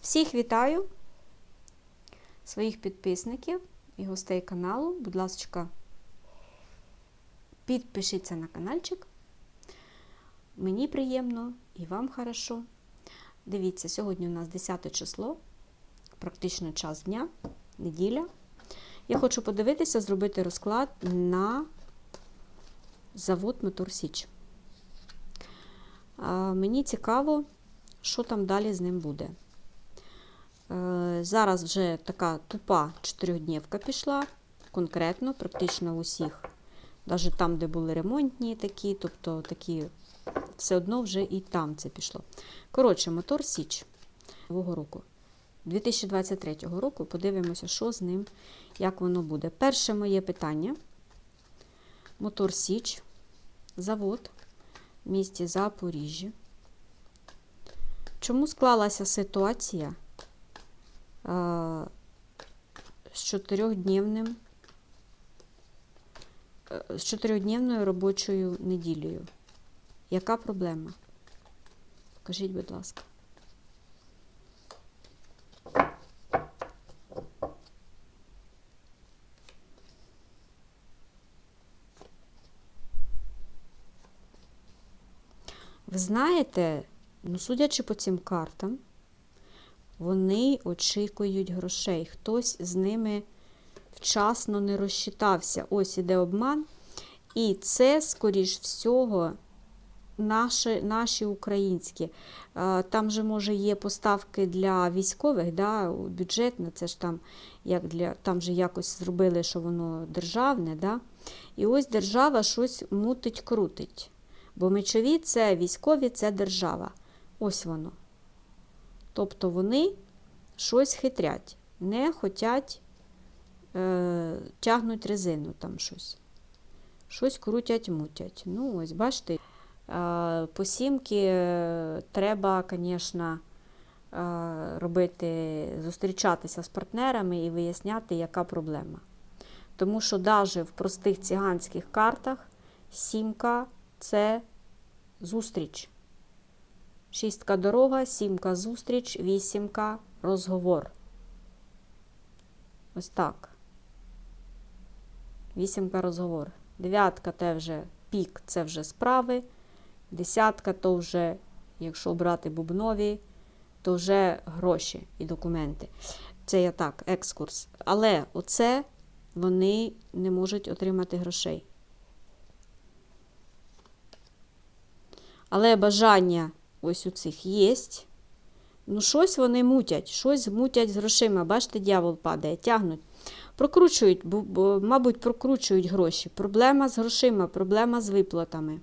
Всіх вітаю, своїх підписників і гостей каналу. Будь ласка, підпишіться на каналчик. Мені приємно і вам хорошо. Дивіться, сьогодні у нас 10 число, практично час дня, неділя. Я хочу подивитися, зробити розклад на завод Мотор Січ. Мені цікаво, що там далі з ним буде. Е, Зараз вже така тупа чотирьохднівка пішла, конкретно, практично усіх. Навіть там, де були ремонтні такі, тобто такі, все одно вже і там це пішло. Коротше, мотор Січ нового року. 2023 року подивимося, що з ним, як воно буде. Перше моє питання. Мотор Січ, завод в місті Запоріжжя. Чому склалася ситуація з чотирьохдневним е, з чотирьохдневною робочою неділею? Яка проблема? Покажіть, будь ласка. Ви знаєте, ну, судячи по цим картам, вони очікують грошей. Хтось з ними вчасно не розчитався. Ось іде обман. І це, скоріш всього, наші, наші українські. Там же, може, є поставки для військових, да, бюджетне, це ж там як для, там же якось зробили, що воно державне. Да? І ось держава щось мутить, крутить. Бо мечові це військові, це держава. Ось воно. Тобто вони щось хитрять, не хочуть е, тягнуть резину там щось. Щось крутять, мутять. Ну, ось, бачите, е, по сімки е, треба, звісно, е, робити, зустрічатися з партнерами і виясняти, яка проблема. Тому що навіть в простих циганських картах сімка це зустріч. Шістка дорога, сімка зустріч, вісімка розговор. Ось так. Вісімка розговор. Дев'ятка це вже пік, це вже справи. Десятка то вже, якщо брати бубнові, то вже гроші і документи. Це я так, екскурс. Але оце вони не можуть отримати грошей. Але бажання ось у цих є. Ну, щось вони мутять, щось мутять з грошима. Бачите, дьявол падає, тягнуть. Прокручують, бо, мабуть, прокручують гроші. Проблема з грошима, проблема з виплатами.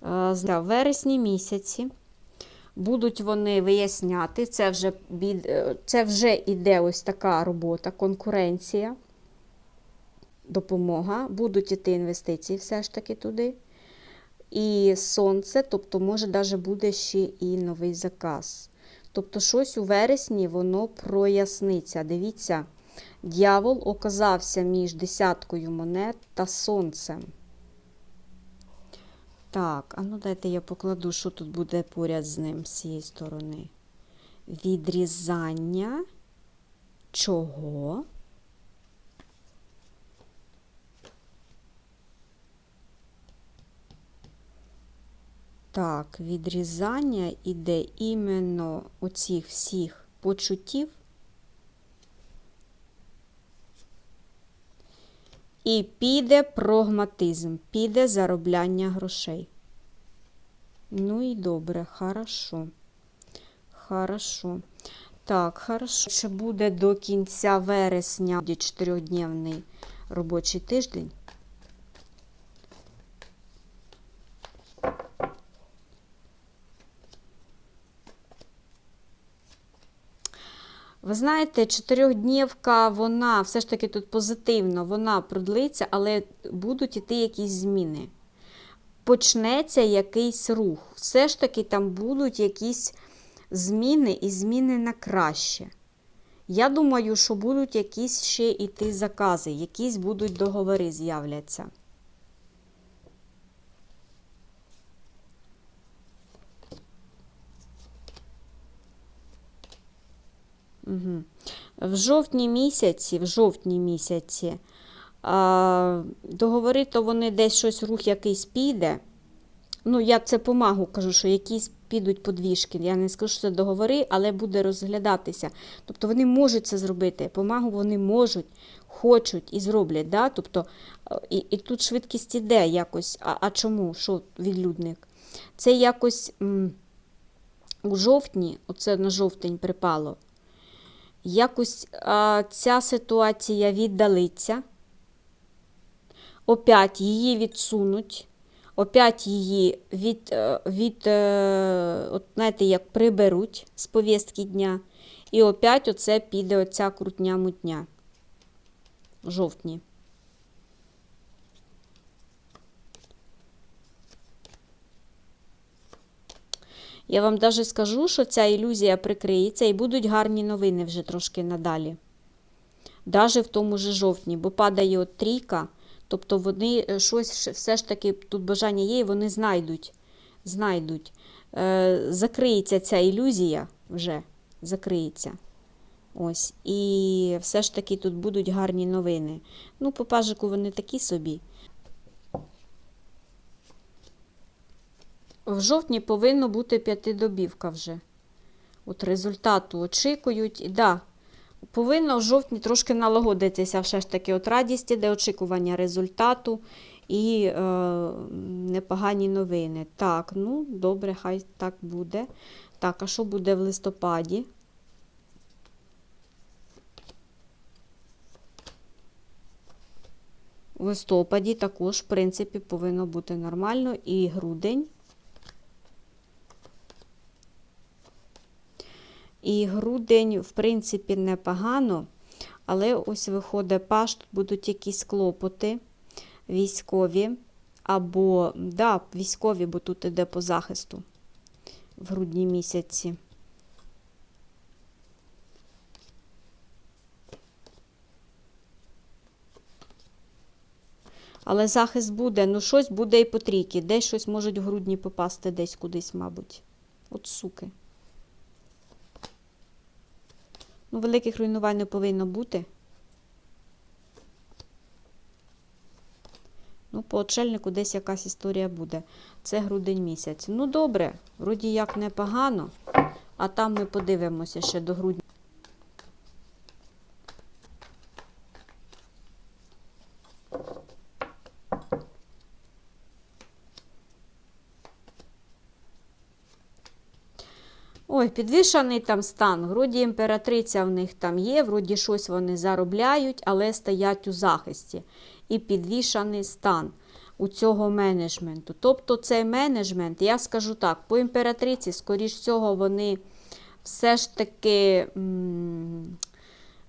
В вересні місяці будуть вони виясняти, це вже, е, це вже іде ось така робота, конкуренція, допомога, будуть іти інвестиції все ж таки туди. І сонце, тобто, може, навіть буде ще і новий заказ. Тобто, щось у вересні воно проясниться. Дивіться, дьявол оказався між десяткою монет та сонцем. Так, а ну дайте я покладу, що тут буде поряд з ним з цієї сторони. Відрізання чого? Так, відрізання іде іменно оцих всіх почуттів. І піде прогматизм, піде заробляння грошей. Ну і добре, хорошо. Хорошо. Так, хорошо. Ще буде до кінця вересня чотирьохдневний робочий тиждень. Ви знаєте, чотирьохднівка, вона все ж таки тут позитивно, вона продлиться, але будуть іти якісь зміни. Почнеться якийсь рух. Все ж таки там будуть якісь зміни і зміни на краще. Я думаю, що будуть якісь ще іти закази, якісь будуть договори з'являться. Угу. В жовтні місяці, в жовтні місяці а, договори, то вони десь щось рух якийсь піде. Ну, я це помагу кажу, що якісь підуть подвіжки. Я не скажу, що це договори, але буде розглядатися. Тобто вони можуть це зробити. Помагу вони можуть, хочуть і зроблять. Да? Тобто, і, і тут швидкість іде якось. А, а чому? Що відлюдник? Це якось м, у жовтні, оце на жовтень припало. Якось а, ця ситуація віддалиться, опять її відсунуть, опять її від, е, від е, от, знаєте, як приберуть з повістки дня, і опять оце піде оця крутня мутня. В жовтні. Я вам навіть скажу, що ця ілюзія прикриється і будуть гарні новини вже трошки надалі. Навіть в тому же жовтні, бо падає от трійка, тобто вони е, щось все ж таки тут бажання є, і вони знайдуть. знайдуть. Е, Закриється ця ілюзія вже закриється. Ось. І все ж таки тут будуть гарні новини. Ну, по пажику вони такі собі. В жовтні повинно бути п'ятидобівка вже. От результату очікують. Да, повинно в жовтні трошки налагодитися все ж таки от радість, іде очікування результату і е, непогані новини. Так, ну, добре, хай так буде. Так, а що буде в листопаді? В листопаді також, в принципі, повинно бути нормально. І грудень. І грудень, в принципі, непогано, але ось виходить паш, будуть якісь клопоти військові, або, да, військові, бо тут іде по захисту в грудні місяці. Але захист буде, ну щось буде і по трійки. Десь щось можуть в грудні попасти, десь кудись, мабуть. От суки. Ну, великих руйнувань не повинно бути. Ну, по очельнику десь якась історія буде. Це грудень місяць. Ну, добре, вроді як непогано, а там ми подивимося ще до грудня. Ой, підвішаний там стан. Вроді імператриця в них там є, вроді щось вони заробляють, але стоять у захисті. І підвішаний стан у цього менеджменту. Тобто цей менеджмент, я скажу так, по імператриці, скоріш всього, вони все ж таки,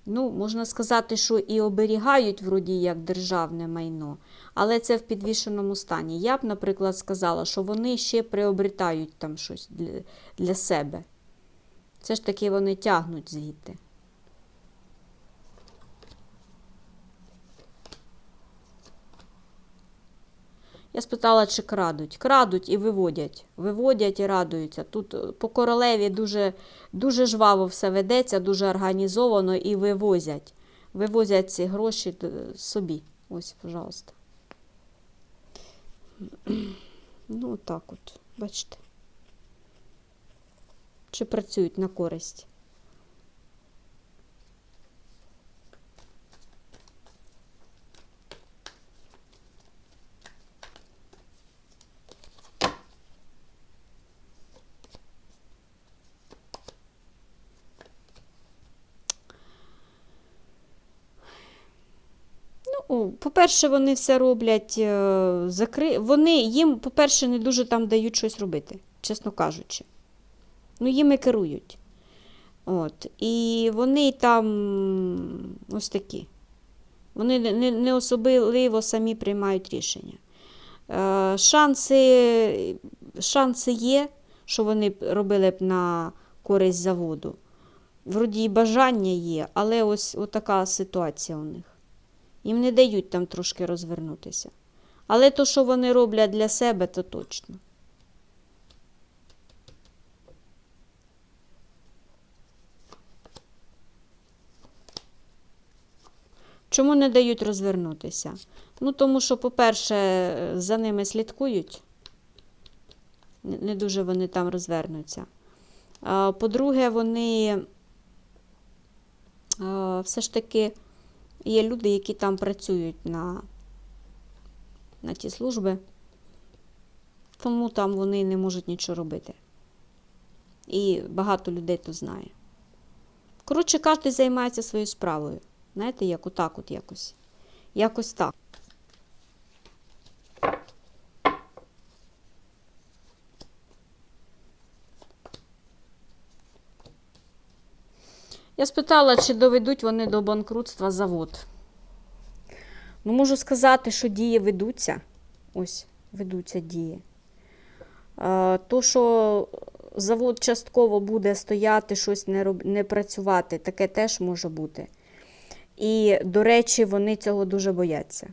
ну, можна сказати, що і оберігають вроді як державне майно, але це в підвішеному стані. Я б, наприклад, сказала, що вони ще приобретають там щось для, для себе. Все ж таки вони тягнуть звідти. Я спитала, чи крадуть. Крадуть і виводять. Виводять і радуються. Тут е, по королеві дуже дуже жваво все ведеться, дуже організовано і вивозять. Вивозять ці гроші е, собі. Ось, пожалуйста. Ну, так от, бачите чи працюють на користь. Ну, по-перше, вони все роблять е, закри... Вони їм, по-перше, не дуже там дають щось робити, чесно кажучи ну, їми керують. От. І вони там ось такі. Вони не особливо самі приймають рішення. Е, шанси, шанси є, що вони робили б на користь заводу. Вроді і бажання є, але ось така ситуація у них. Їм не дають там трошки розвернутися. Але то, що вони роблять для себе, то точно. Чому не дають розвернутися? Ну, тому що, по-перше, за ними слідкують. Не дуже вони там розвернуться. По-друге, вони все ж таки є люди, які там працюють на, на ті служби, тому там вони не можуть нічого робити. І багато людей то знає. Коротше, кожен займається своєю справою. Знаєте, як отак от якось. Якось так. Я спитала, чи доведуть вони до банкрутства завод. Ну, можу сказати, що дії ведуться. Ось, ведуться дії. Е, То, що завод частково буде стояти, щось не, роб... не працювати, таке теж може бути. І, до речі, вони цього дуже бояться.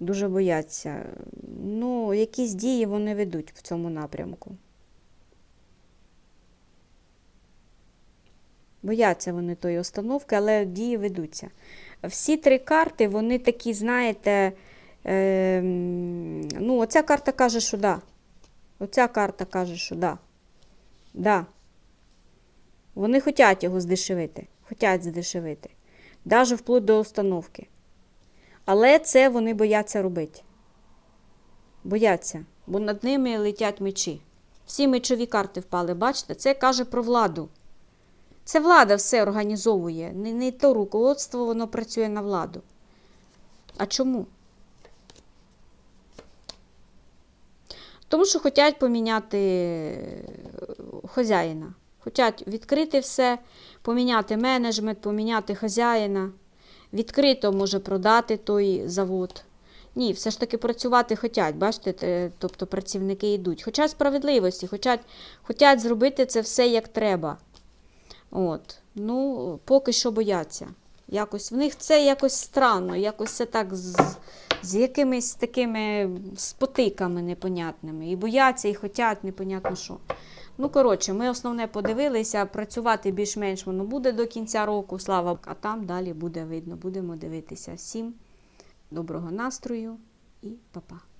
Дуже бояться. Ну, якісь дії вони ведуть в цьому напрямку. Бояться вони тої установки, але дії ведуться. Всі три карти, вони такі, знаєте, е, ну, оця карта каже, що да. Оця карта каже, що да. Да. Вони хочуть його здешевити. Хочуть здешевити. Навіть вплоть до установки. Але це вони бояться робити. Бояться, бо над ними летять мечі. Всі мечові карти впали, бачите? Це каже про владу. Це влада все організовує. Не, не то руководство, воно працює на владу. А чому? Тому що хочуть поміняти хазяїна. Хочуть відкрити все, поміняти менеджмент, поміняти хазяїна. Відкрито може продати той завод. Ні, все ж таки працювати хочуть, бачите, тобто працівники йдуть. Хочуть справедливості, хочуть, хочуть зробити це все як треба. От. Ну, поки що бояться. Якось в них це якось странно, якось це так з, з якимись такими спотиками непонятними. І бояться, і хочуть, непонятно що. Ну, коротше, ми основне подивилися, працювати більш-менш воно буде до кінця року, слава, а там далі буде видно, будемо дивитися. Всім доброго настрою і па-па.